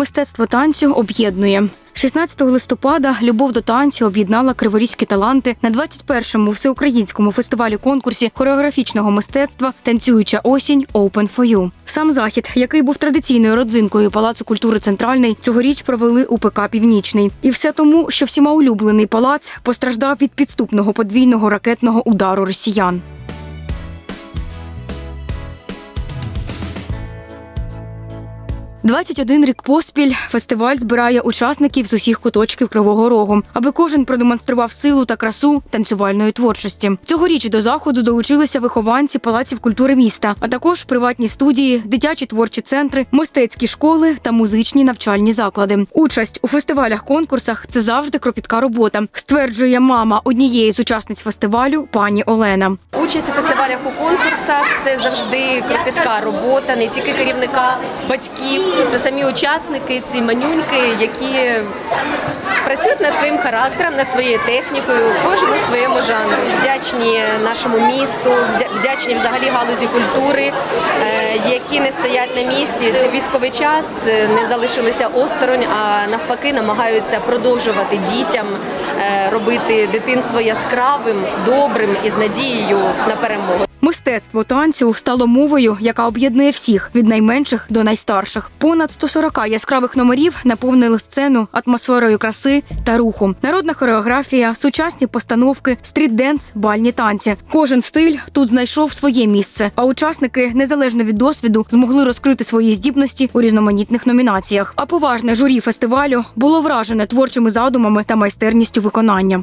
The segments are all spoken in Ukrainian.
Мистецтво танцю об'єднує. 16 листопада любов до танцю об'єднала криворізькі таланти на 21-му всеукраїнському фестивалі конкурсі хореографічного мистецтва Танцююча осінь Open for You». Сам захід, який був традиційною родзинкою Палацу культури Центральний, цьогоріч провели у ПК Північний. І все тому, що всіма улюблений палац постраждав від підступного подвійного ракетного удару росіян. «21 рік поспіль фестиваль збирає учасників з усіх куточків Кривого Рогу, аби кожен продемонстрував силу та красу танцювальної творчості. Цьогоріч до заходу долучилися вихованці палаців культури міста, а також приватні студії, дитячі творчі центри, мистецькі школи та музичні навчальні заклади. Участь у фестивалях конкурсах це завжди кропітка робота, стверджує мама однієї з учасниць фестивалю пані Олена. Участь у фестивалях у конкурсах це завжди кропітка робота, не тільки керівника, батьків, це самі учасники, ці манюньки, які працюють над своїм характером, над своєю технікою, кожен у своєму жанрі. Вдячні нашому місту, вдячні взагалі галузі культури, е, які не стоять на місці. Це військовий час, е, не залишилися осторонь, а навпаки намагаються продовжувати дітям е, робити дитинство яскравим, добрим і з надією на перемогу. Мистецтво танцю стало мовою, яка об'єднує всіх від найменших до найстарших. Понад 140 яскравих номерів наповнили сцену атмосферою краси та руху. Народна хореографія, сучасні постановки, стріт-денс, бальні танці. Кожен стиль тут знайшов своє місце. А учасники, незалежно від досвіду, змогли розкрити свої здібності у різноманітних номінаціях. А поважне журі фестивалю було вражене творчими задумами та майстерністю виконання.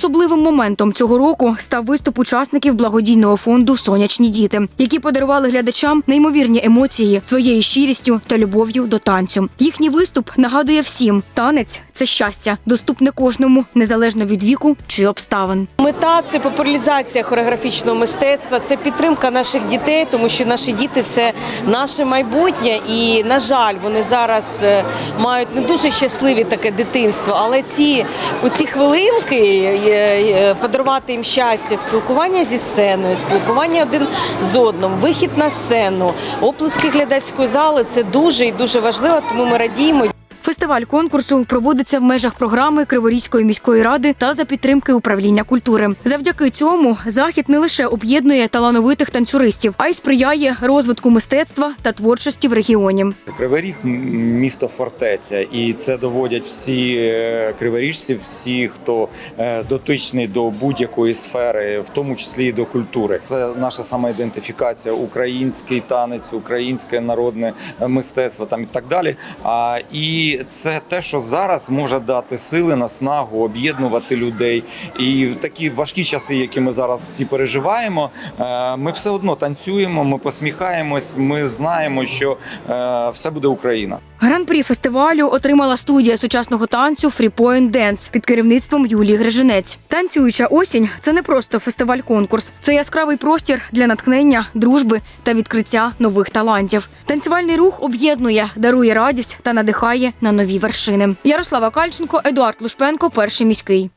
Особливим моментом цього року став виступ учасників благодійного фонду Сонячні діти, які подарували глядачам неймовірні емоції своєю щирістю та любов'ю до танцю. Їхній виступ нагадує всім: танець це щастя, доступне кожному, незалежно від віку чи обставин. Мета це популяризація хореографічного мистецтва, це підтримка наших дітей, тому що наші діти це наше майбутнє, і на жаль, вони зараз е, мають не дуже щасливі таке дитинство. Але ці у ці хвилинки подарувати їм щастя, спілкування зі сценою, спілкування один з одним, вихід на сцену, оплески глядацької зали це дуже і дуже важливо, тому ми радіємо. Фестиваль конкурсу проводиться в межах програми Криворізької міської ради та за підтримки управління культури. Завдяки цьому захід не лише об'єднує талановитих танцюристів, а й сприяє розвитку мистецтва та творчості в регіоні. Кривий Ріг – місто фортеця, і це доводять всі е, криворіжці, всі, хто е, дотичний до будь-якої сфери, в тому числі і до культури. Це наша самоідентифікація, український танець, українське народне е, мистецтво там і так далі. А і це те, що зараз може дати сили, наснагу, об'єднувати людей. І в такі важкі часи, які ми зараз всі переживаємо, е, ми все одно танцюємо, ми посміхаємось, ми знаємо, що е, все буде Україна. Гран-прі фестивалю отримала студія сучасного танцю Free Денс під керівництвом Юлії Грижинець. Танцююча осінь це не просто фестиваль-конкурс, це яскравий простір для натхнення, дружби та відкриття нових талантів. Танцювальний рух об'єднує, дарує радість та надихає на нові вершини. Ярослава Кальченко, Едуард Лушпенко, перший міський.